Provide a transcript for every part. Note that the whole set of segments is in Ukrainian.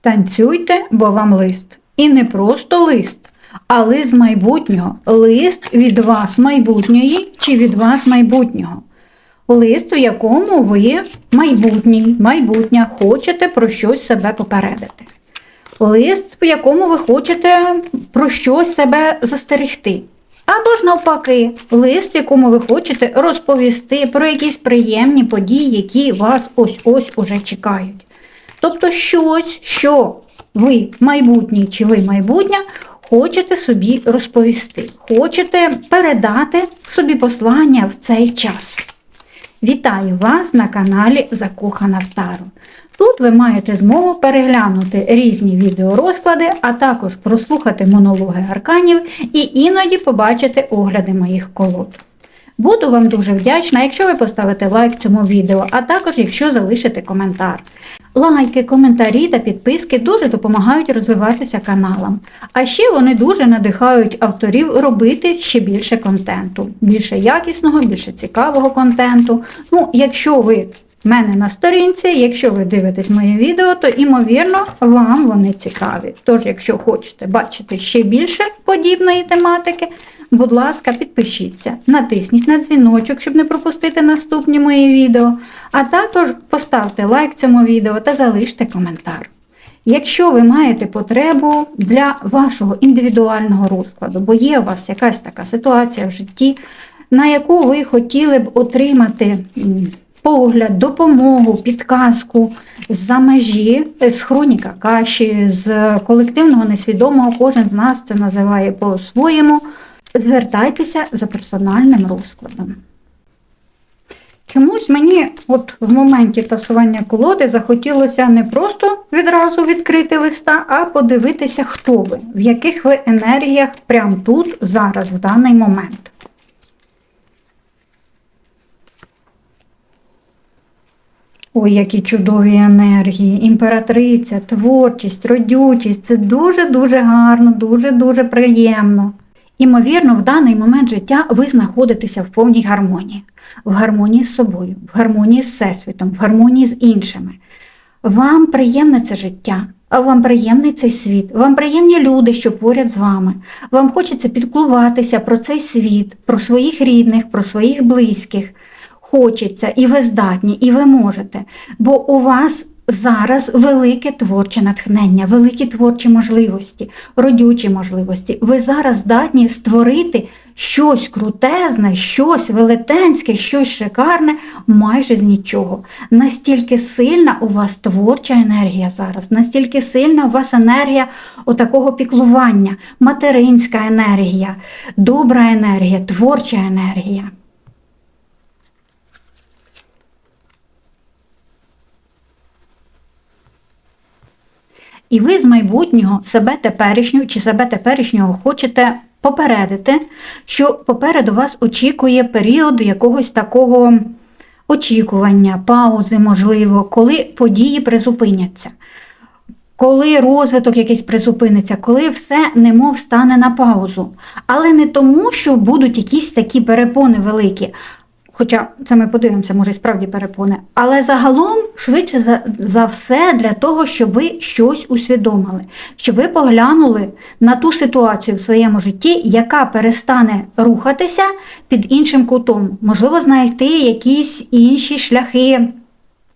Танцюйте, бо вам лист. І не просто лист, а лист з майбутнього. Лист від вас майбутньої чи від вас майбутнього. Лист, в якому ви майбутній, майбутня, хочете про щось себе попередити. Лист, в якому ви хочете про щось себе застерегти. Або ж навпаки, лист, в якому ви хочете розповісти про якісь приємні події, які вас ось-ось уже чекають. Тобто щось, що ви майбутній чи ви майбутня, хочете собі розповісти, хочете передати собі послання в цей час. Вітаю вас на каналі Закохана в Тару. Тут ви маєте змогу переглянути різні відеорозклади, а також прослухати монологи арканів і іноді побачити огляди моїх колод. Буду вам дуже вдячна, якщо ви поставите лайк цьому відео, а також якщо залишите коментар. Лайки, коментарі та підписки дуже допомагають розвиватися каналам. А ще вони дуже надихають авторів робити ще більше контенту, більше якісного, більше цікавого контенту. Ну, якщо ви мене на сторінці, якщо ви дивитесь моє відео, то ймовірно вам вони цікаві. Тож, якщо хочете бачити ще більше подібної тематики, будь ласка, підпишіться, натисніть на дзвіночок, щоб не пропустити наступні мої відео, а також поставте лайк цьому відео та залиште коментар. Якщо ви маєте потребу для вашого індивідуального розкладу, бо є у вас якась така ситуація в житті, на яку ви хотіли б отримати погляд, допомогу, підказку з-за межі, з хроніка каші, з колективного несвідомого, кожен з нас це називає по-своєму, звертайтеся за персональним розкладом. Чомусь мені от в моменті тасування колоди захотілося не просто відразу відкрити листа, а подивитися, хто ви, в яких ви енергіях прямо тут, зараз, в даний момент. Ой, які чудові енергії, імператриця, творчість, родючість. Це дуже-дуже гарно, дуже-дуже приємно. Імовірно, в даний момент життя ви знаходитеся в повній гармонії, в гармонії з собою, в гармонії з Всесвітом, в гармонії з іншими. Вам приємне це життя, вам приємний цей світ, вам приємні люди, що поряд з вами. Вам хочеться підклуватися про цей світ, про своїх рідних, про своїх близьких. Хочеться, і ви здатні, і ви можете. Бо у вас зараз велике творче натхнення, великі творчі можливості, родючі можливості. Ви зараз здатні створити щось крутезне, щось велетенське, щось шикарне майже з нічого. Настільки сильна у вас творча енергія зараз, настільки сильна у вас енергія отакого піклування, материнська енергія, добра енергія, творча енергія. І ви з майбутнього себе теперішнього чи себе теперішнього хочете попередити, що попереду вас очікує період якогось такого очікування, паузи, можливо, коли події призупиняться. Коли розвиток якийсь призупиниться, коли все немов стане на паузу. Але не тому, що будуть якісь такі перепони великі, Хоча це ми подивимося, може справді перепони. Але загалом, швидше за, за все, для того, щоб ви щось усвідомили, щоб ви поглянули на ту ситуацію в своєму житті, яка перестане рухатися під іншим кутом. Можливо, знайти якісь інші шляхи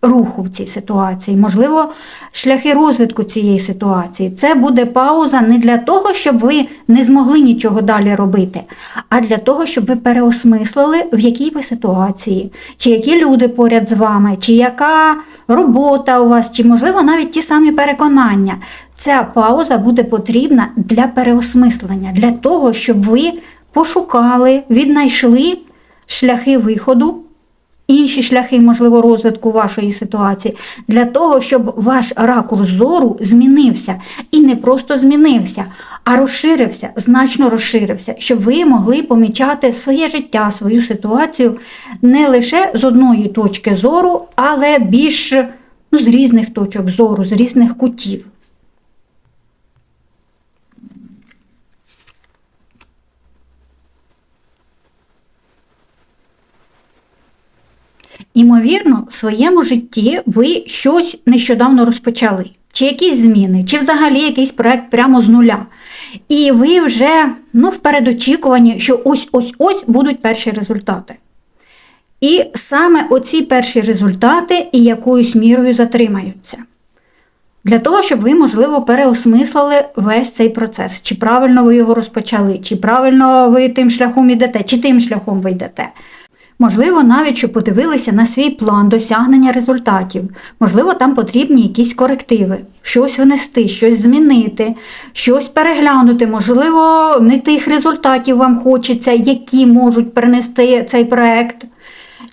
руху в цій ситуації, можливо, шляхи розвитку цієї ситуації. Це буде пауза не для того, щоб ви не змогли нічого далі робити, а для того, щоб ви переосмислили, в якій ви ситуації, чи які люди поряд з вами, чи яка робота у вас, чи, можливо, навіть ті самі переконання. Ця пауза буде потрібна для переосмислення, для того, щоб ви пошукали, віднайшли шляхи виходу інші шляхи, можливо, розвитку вашої ситуації, для того, щоб ваш ракурс зору змінився. І не просто змінився, а розширився, значно розширився, щоб ви могли помічати своє життя, свою ситуацію не лише з одної точки зору, але більш ну, з різних точок зору, з різних кутів. Імовірно, в своєму житті ви щось нещодавно розпочали. чи якісь зміни, чи взагалі якийсь проект прямо з нуля. І ви вже ну, в передочікуванні, що ось-ось-ось будуть перші результати. І саме оці перші результати і якоюсь мірою затримаються. Для того, щоб ви, можливо, переосмислили весь цей процес, чи правильно ви його розпочали, чи правильно ви тим шляхом йдете, чи тим шляхом ви йдете. Можливо, навіть щоб подивилися на свій план досягнення результатів. Можливо, там потрібні якісь корективи, щось внести, щось змінити, щось переглянути. Можливо, не тих результатів вам хочеться, які можуть принести цей проект.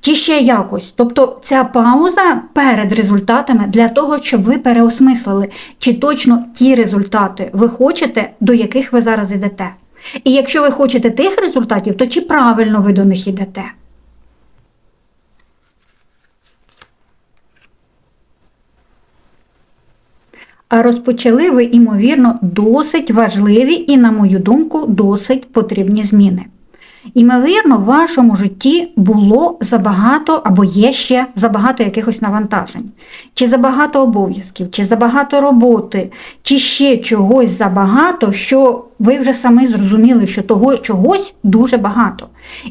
Чи ще якось. Тобто ця пауза перед результатами для того, щоб ви переосмислили, чи точно ті результати ви хочете, до яких ви зараз йдете. І якщо ви хочете тих результатів, то чи правильно ви до них йдете? А розпочали ви, ймовірно, досить важливі і, на мою думку, досить потрібні зміни. Імовірно, в вашому житті було забагато або є ще забагато якихось навантажень, чи забагато обов'язків, чи забагато роботи, чи ще чогось забагато, що ви вже самі зрозуміли, що того чогось дуже багато.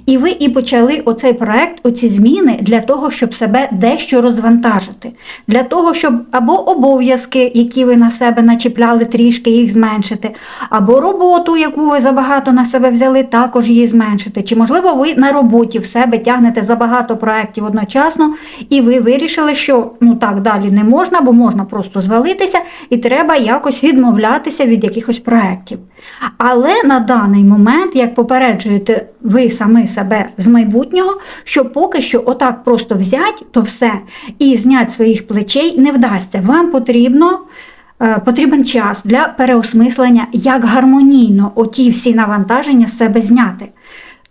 І ви і почали оцей проект, оці зміни для того, щоб себе дещо розвантажити, для того, щоб або обов'язки, які ви на себе начіпляли, трішки їх зменшити, або роботу, яку ви забагато на себе взяли, також її зменшити. Чи, можливо, ви на роботі в себе тягнете забагато проєктів одночасно, і ви вирішили, що ну так далі не можна, бо можна просто звалитися, і треба якось відмовлятися від якихось проєктів. Але на даний момент, як попереджуєте ви самі себе з майбутнього, що поки що отак просто взять то все і знять своїх плечей не вдасться. Вам потрібно. Е, потрібен час для переосмислення, як гармонійно оті всі навантаження з себе зняти.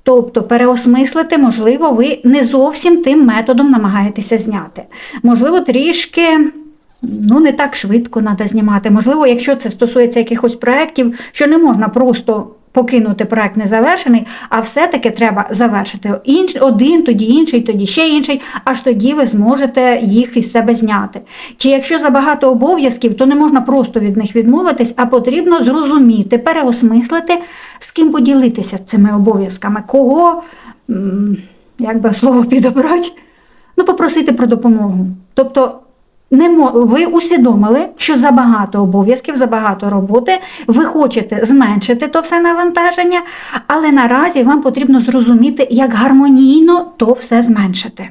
Тобто переосмислити, можливо, ви не зовсім тим методом намагаєтеся зняти. Можливо, трішки ну, не так швидко треба знімати. Можливо, якщо це стосується якихось проєктів, що не можна просто покинути проєкт незавершений, а все-таки треба завершити один, тоді інший, тоді ще інший, аж тоді ви зможете їх із себе зняти. Чи якщо забагато обов'язків, то не можна просто від них відмовитись, а потрібно зрозуміти, переосмислити, з ким поділитися цими обов'язками, кого, як би слово підобрати, ну, попросити про допомогу. Тобто не ви усвідомили, що забагато обов'язків, забагато роботи, ви хочете зменшити то все навантаження, але наразі вам потрібно зрозуміти, як гармонійно то все зменшити.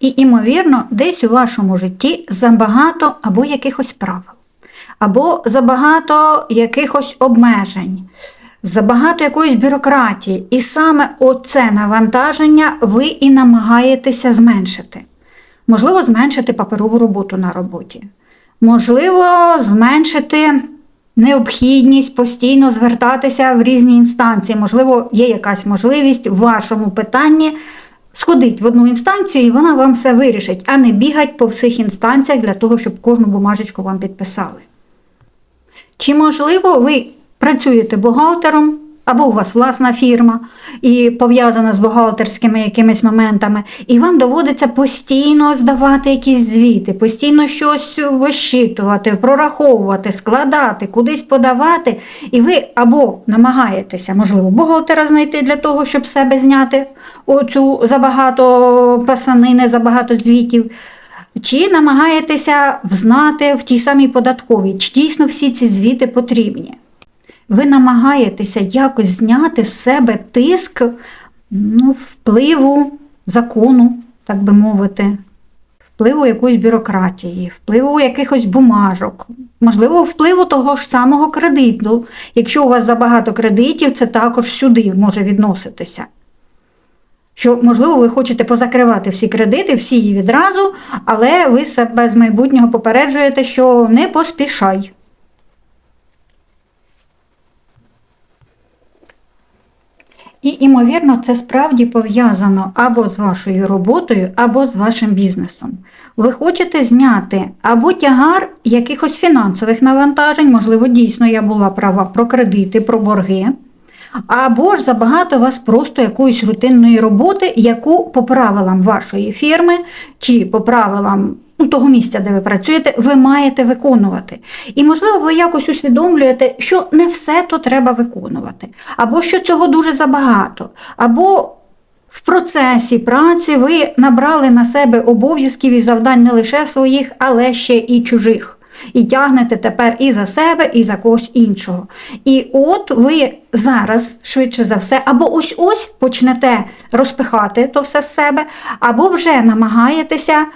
І, імовірно, десь у вашому житті забагато або якихось правил, або забагато якихось обмежень забагато якоїсь бюрократії. І саме оце навантаження ви і намагаєтеся зменшити. Можливо, зменшити паперову роботу на роботі. Можливо, зменшити необхідність постійно звертатися в різні інстанції. Можливо, є якась можливість в вашому питанні сходити в одну інстанцію, і вона вам все вирішить, а не бігать по всіх інстанціях для того, щоб кожну бумажечку вам підписали. Чи, можливо, ви працюєте бухгалтером, або у вас власна фірма і пов'язана з бухгалтерськими якимись моментами, і вам доводиться постійно здавати якісь звіти, постійно щось вищитувати, прораховувати, складати, кудись подавати. І ви або намагаєтеся, можливо, бухгалтера знайти для того, щоб себе зняти оцю забагато пасанини, забагато звітів. Чи намагаєтеся взнати в тій самій податковій, чи дійсно всі ці звіти потрібні? Ви намагаєтеся якось зняти з себе тиск ну, впливу закону, так би мовити, впливу якоїсь бюрократії, впливу якихось бумажок, можливо, впливу того ж самого кредиту. Якщо у вас забагато кредитів, це також сюди може відноситися. Що, можливо, ви хочете позакривати всі кредити, всі її відразу, але ви себе з майбутнього попереджуєте, що не поспішай. І, імовірно, це справді пов'язано або з вашою роботою, або з вашим бізнесом. Ви хочете зняти або тягар якихось фінансових навантажень, можливо, дійсно я була права про кредити, про борги, Або ж забагато вас просто якоїсь рутинної роботи, яку по правилам вашої фірми чи по правилам ну, того місця, де ви працюєте, ви маєте виконувати. І, можливо, ви якось усвідомлюєте, що не все то треба виконувати, або що цього дуже забагато, або в процесі праці ви набрали на себе обов'язків і завдань не лише своїх, але ще і чужих. І тягнете тепер і за себе, і за когось іншого. І от ви зараз, швидше за все, або ось ось почнете розпихати то все з себе, або вже намагаєтеся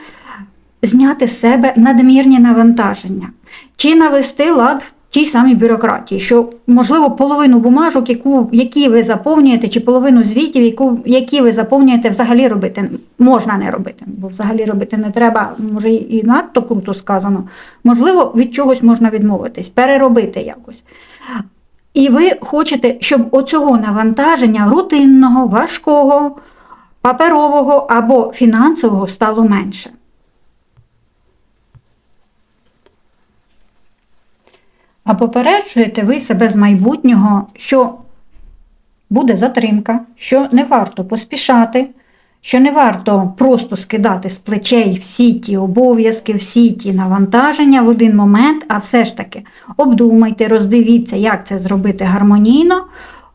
зняти з себе надмірні навантаження, чи навести лад в тій самій бюрократії, що, можливо, половину бумажок, яку, які ви заповнюєте, чи половину звітів, яку, які ви заповнюєте, взагалі робити можна не робити, бо взагалі робити не треба, може і надто круто сказано. Можливо, від чогось можна відмовитись, переробити якось. І ви хочете, щоб оцього навантаження рутинного, важкого, паперового або фінансового стало менше. А попереджуєте ви себе з майбутнього, що буде затримка, що не варто поспішати, що не варто просто скидати з плечей всі ті обов'язки, всі ті навантаження в один момент, а все ж таки обдумайте, роздивіться, як це зробити гармонійно,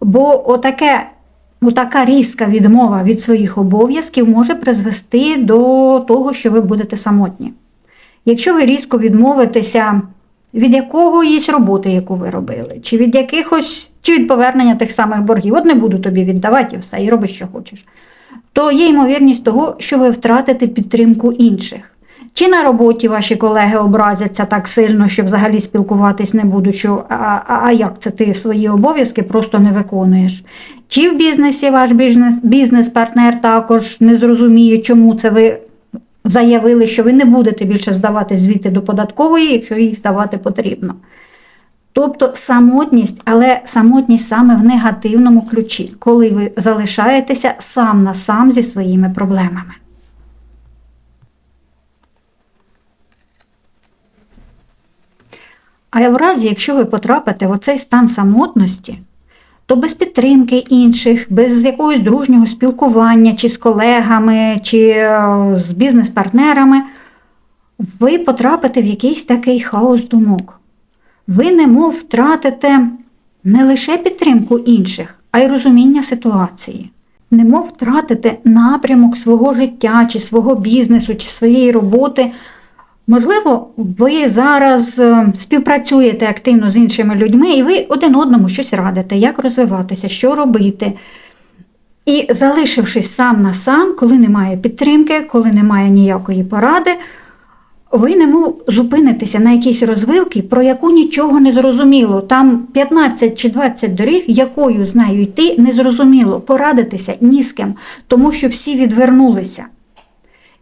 бо отаке. Отака різка відмова від своїх обов'язків може призвести до того, що ви будете самотні. Якщо ви різко відмовитеся від якоїсь роботи, яку ви робили, чи від якихось, чи від повернення тих самих боргів, от не буду тобі віддавати і все, і роби, що хочеш, то є ймовірність того, що ви втратите підтримку інших. Чи на роботі ваші колеги образяться так сильно, що взагалі спілкуватись не будуть, що а, а, а як це ти свої обов'язки просто не виконуєш? Чи в бізнесі ваш бізнес, бізнес-партнер також не зрозуміє, чому це ви заявили, що ви не будете більше здавати звіти до податкової, якщо їх здавати потрібно. Тобто самотність, але самотність саме в негативному ключі, коли ви залишаєтеся сам на сам зі своїми проблемами. А в разі, якщо ви потрапите в оцей стан самотності, то без підтримки інших, без якогось дружнього спілкування, чи з колегами, чи е, з бізнес-партнерами, ви потрапите в якийсь такий хаос думок. Ви немов втратите не лише підтримку інших, а й розуміння ситуації. Немов втратите напрямок свого життя, чи свого бізнесу, чи своєї роботи. Можливо, ви зараз е, співпрацюєте активно з іншими людьми, і ви один одному щось радите, як розвиватися, що робити. І залишившись сам на сам, коли немає підтримки, коли немає ніякої поради, ви немов зупинитеся на якійсь розвилці, про яку нічого не зрозуміло. Там 15 чи 20 доріг, якою з нею йти, не зрозуміло, порадитися ні з ким, тому що всі відвернулися.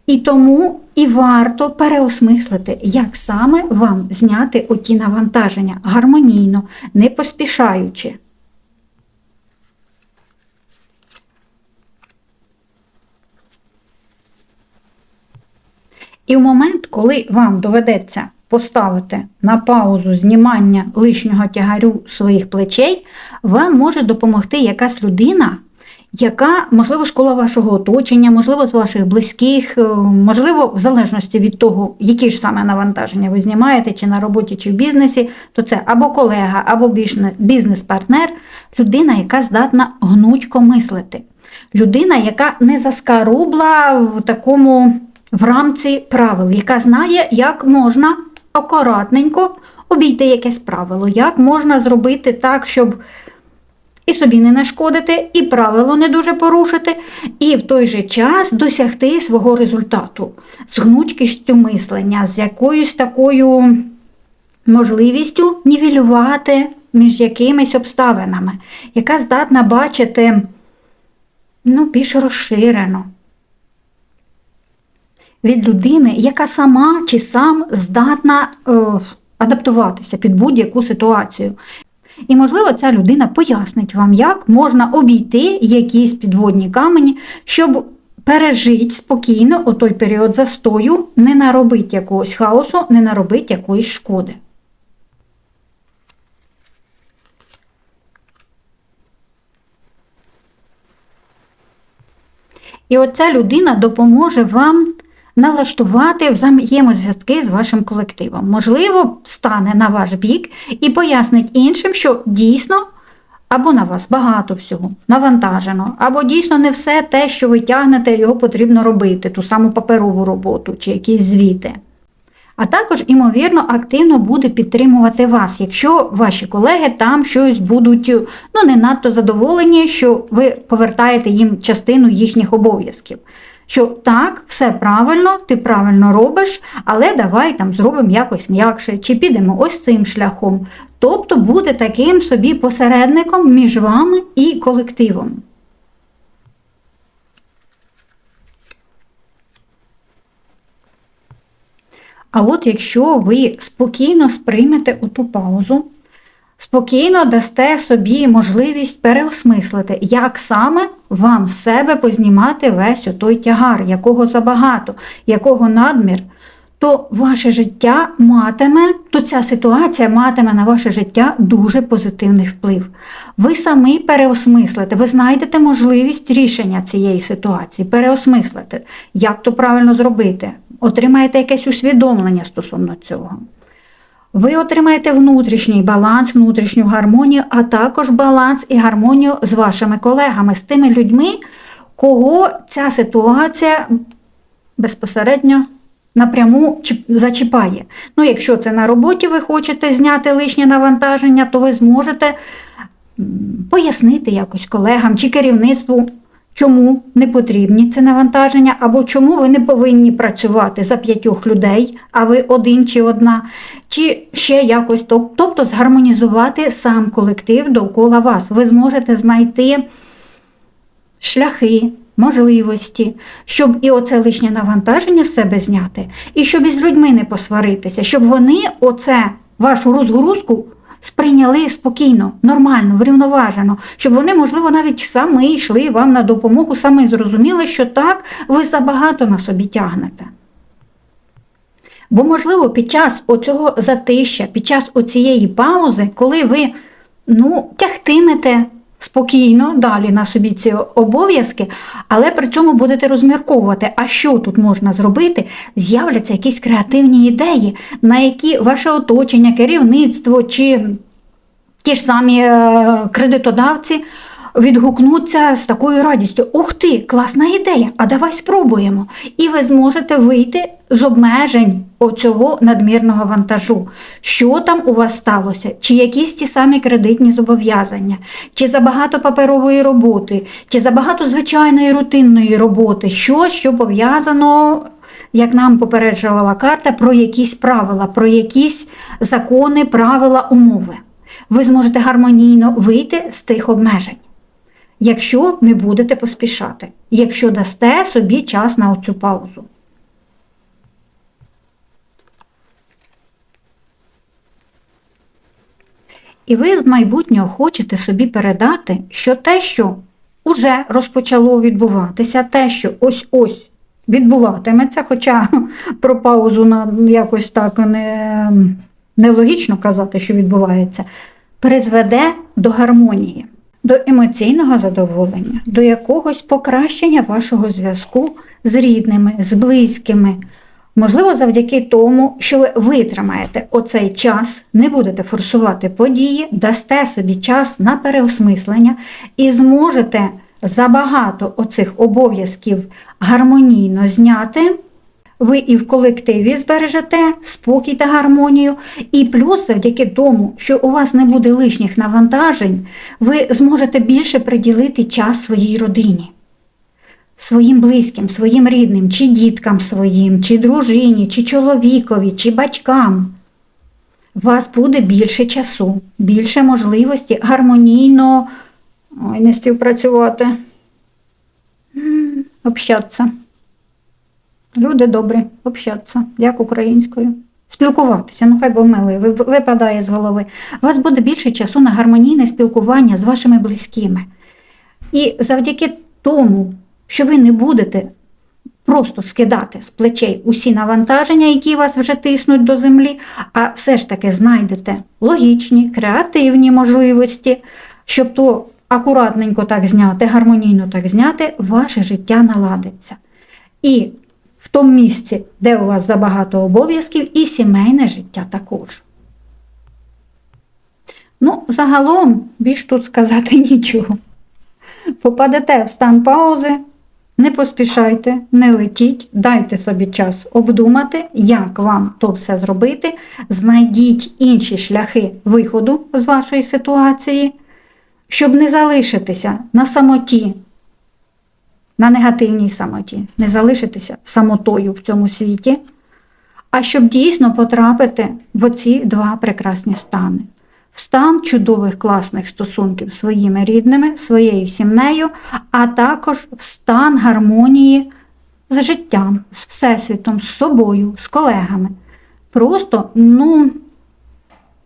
І тому і варто переосмислити, як саме вам зняти оті навантаження гармонійно, не поспішаючи. І в момент, коли вам доведеться поставити на паузу знімання лишнього тягарю своїх плечей, вам може допомогти якась людина, яка, можливо, з кола вашого оточення, можливо, з ваших близьких, е, можливо, в залежності від того, які ж саме навантаження ви знімаєте, чи на роботі, чи в бізнесі, то це або колега, або бізнес-партнер, людина, яка здатна гнучко мислити. Людина, яка не заскарубла в такому в рамці правил, яка знає, як можна акуратненько обійти якесь правило, як можна зробити так, щоб і собі не нашкодити, і правило не дуже порушити, і в той же час досягти свого результату з гнучкістю мислення, з якоюсь такою можливістю нівелювати між якимись обставинами, яка здатна бачити ну, більш розширено. Від людини, яка сама чи сам здатна е, адаптуватися під будь-яку ситуацію. І, можливо, ця людина пояснить вам, як можна обійти якісь підводні камені, щоб пережити спокійно у той період застою, не наробити якогось хаосу, не наробити якоїсь шкоди. І оця людина допоможе вам налаштувати взаємозв'язки з вашим колективом. Можливо, стане на ваш бік і пояснить іншим, що дійсно або на вас багато всього, навантажено, або дійсно не все те, що ви тягнете, його потрібно робити, ту саму паперову роботу чи якісь звіти. А також, імовірно, активно буде підтримувати вас, якщо ваші колеги там щось будуть ну, не надто задоволені, що ви повертаєте їм частину їхніх обов'язків. Що так, все правильно, ти правильно робиш, але давай там зробимо якось м'якше, чи підемо ось цим шляхом. Тобто буде таким собі посередником між вами і колективом. А от якщо ви спокійно сприймете оту паузу, спокійно дасте собі можливість переосмислити, як саме вам з себе познімати весь отой тягар, якого забагато, якого надмір, то ваше життя матиме, то ця ситуація матиме на ваше життя дуже позитивний вплив. Ви самі переосмислите, ви знайдете можливість рішення цієї ситуації, переосмислите, як то правильно зробити, отримаєте якесь усвідомлення стосовно цього. Ви отримаєте внутрішній баланс, внутрішню гармонію, а також баланс і гармонію з вашими колегами, з тими людьми, кого ця ситуація безпосередньо напряму зачіпає. Ну, якщо це на роботі ви хочете зняти лишнє навантаження, то ви зможете пояснити якось колегам чи керівництву. Чому не потрібні це навантаження, або чому ви не повинні працювати за п'ятьох людей, а ви один чи одна, чи ще якось тобто згармонізувати сам колектив довкола вас. Ви зможете знайти шляхи, можливості, щоб і оце лишнє навантаження з себе зняти, і щоб із людьми не посваритися, щоб вони оце вашу розгрузку сприйняли спокійно, нормально, врівноважено, щоб вони, можливо, навіть самі йшли вам на допомогу, самі зрозуміли, що так, ви забагато на собі тягнете. Бо, можливо, під час оцього затища, під час оцієї паузи, коли ви ну, тягтимете спокійно далі на собі ці обов'язки, але при цьому будете розмірковувати, а що тут можна зробити, з'являться якісь креативні ідеї, на які ваше оточення, керівництво чи ті ж самі е, кредитодавці відгукнуться з такою радістю: Ух ти, класна ідея! А давай спробуємо. І ви зможете вийти з обмежень оцього надмірного вантажу. Що там у вас сталося? Чи якісь ті самі кредитні зобов'язання, чи забагато паперової роботи, чи забагато звичайної рутинної роботи, що, що пов'язано. Як нам попереджувала карта, про якісь правила, про якісь закони, правила, умови. Ви зможете гармонійно вийти з тих обмежень якщо не будете поспішати, якщо дасте собі час на оцю паузу. І ви з майбутнього хочете собі передати, що те, що вже розпочало відбуватися, те, що ось-ось відбуватиметься, хоча про паузу на якось так не, нелогічно казати, що відбувається, призведе до гармонії до емоційного задоволення, до якогось покращення вашого зв'язку з рідними, з близькими. Можливо, завдяки тому, що ви витримаєте оцей час, не будете форсувати події, дасте собі час на переосмислення і зможете забагато оцих обов'язків гармонійно зняти ви і в колективі збережете спокій та гармонію, і плюс, завдяки тому, що у вас не буде лишніх навантажень, ви зможете більше приділити час своїй родині, своїм близьким, своїм рідним, чи діткам своїм, чи дружині, чи чоловікові, чи батькам. У вас буде більше часу, більше можливості гармонійно ой, не співпрацювати, общатися. Люди добрі, общатися, як українською. Спілкуватися, ну хай бо милий, випадає з голови. У вас буде більше часу на гармонійне спілкування з вашими близькими. І завдяки тому, що ви не будете просто скидати з плечей усі навантаження, які вас вже тиснуть до землі, а все ж таки знайдете логічні, креативні можливості, щоб то акуратненько так зняти, гармонійно так зняти, ваше життя наладиться. І в тому місці, де у вас забагато обов'язків, і сімейне життя також. Ну, загалом, більш тут сказати нічого. Попадете в стан паузи, не поспішайте, не летіть, дайте собі час обдумати, як вам то все зробити. Знайдіть інші шляхи виходу з вашої ситуації, щоб не залишитися на самоті, на негативній самоті, не залишитися самотою в цьому світі, а щоб дійсно потрапити в оці два прекрасні стани. В стан чудових класних стосунків своїми рідними, своєю сім'єю, а також в стан гармонії з життям, з всесвітом, з собою, з колегами. Просто, ну,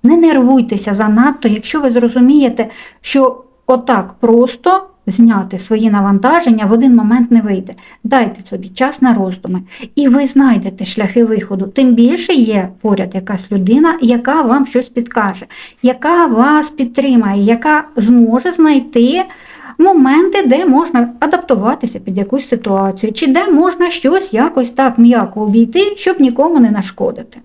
не нервуйтеся занадто, якщо ви зрозумієте, що отак просто зняти свої навантаження в один момент не вийде. Дайте собі час на роздуми, і ви знайдете шляхи виходу. Тим більше є поряд якась людина, яка вам щось підкаже, яка вас підтримає, яка зможе знайти. Моменти, де можна адаптуватися під якусь ситуацію, чи де можна щось якось так м'яко обійти, щоб нікому не нашкодити.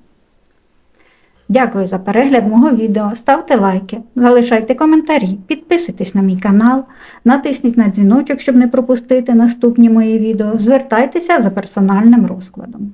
Дякую за перегляд мого відео. Ставте лайки, залишайте коментарі, підписуйтесь на мій канал, натисніть на дзвіночок, щоб не пропустити наступні мої відео. Звертайтеся за персональним розкладом.